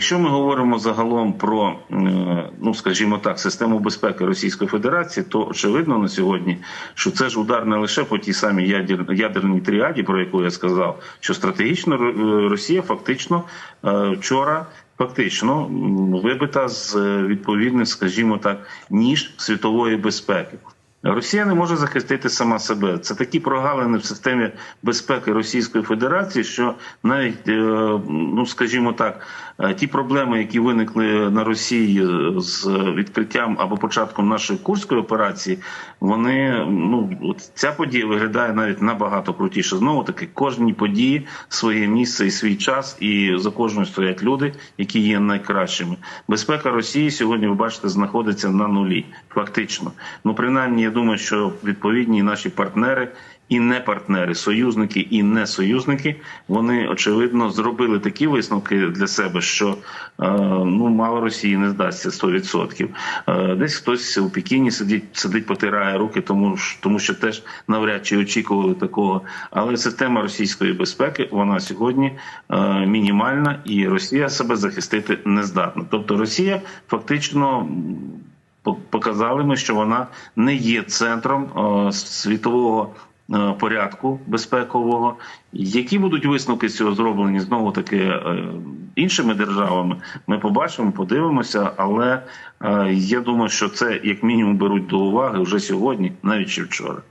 якщо ми говоримо загалом про, е, ну скажімо так, систему безпеки Російської Федерації, то очевидно на сьогодні, що це ж удар не лише по тій самій ядер, ядерній тріаді, про яку я сказав, що стратегічно е, Росія фактично е, вчора. Фактично вибита з відповідних, скажімо так, ніж світової безпеки. Росія не може захистити сама себе. Це такі прогалини в системі безпеки Російської Федерації, що навіть, е, ну скажімо так, е, ті проблеми, які виникли на Росії з відкриттям або початком нашої курської операції, вони ну от ця подія виглядає навіть набагато крутіше. Знову таки, кожній події своє місце і свій час, і за кожною стоять люди, які є найкращими. Безпека Росії сьогодні, ви бачите, знаходиться на нулі. Фактично, ну принаймні, я думаю, що відповідні наші партнери. І не партнери, союзники і не союзники, вони очевидно зробили такі висновки для себе, що е, ну мало Росії не здасться 100%. Е, десь хтось у Пекіні сидить, сидить, потирає руки, тому тому, що теж навряд чи очікували такого. Але система російської безпеки вона сьогодні е, мінімальна, і Росія себе захистити не здатна. Тобто Росія фактично. М, Показали ми, що вона не є центром е, світового е, порядку безпекового. Які будуть висновки з цього зроблені знову таки е, іншими державами? Ми побачимо, подивимося. Але я думаю, що це як мінімум беруть до уваги вже сьогодні, навіть ще вчора.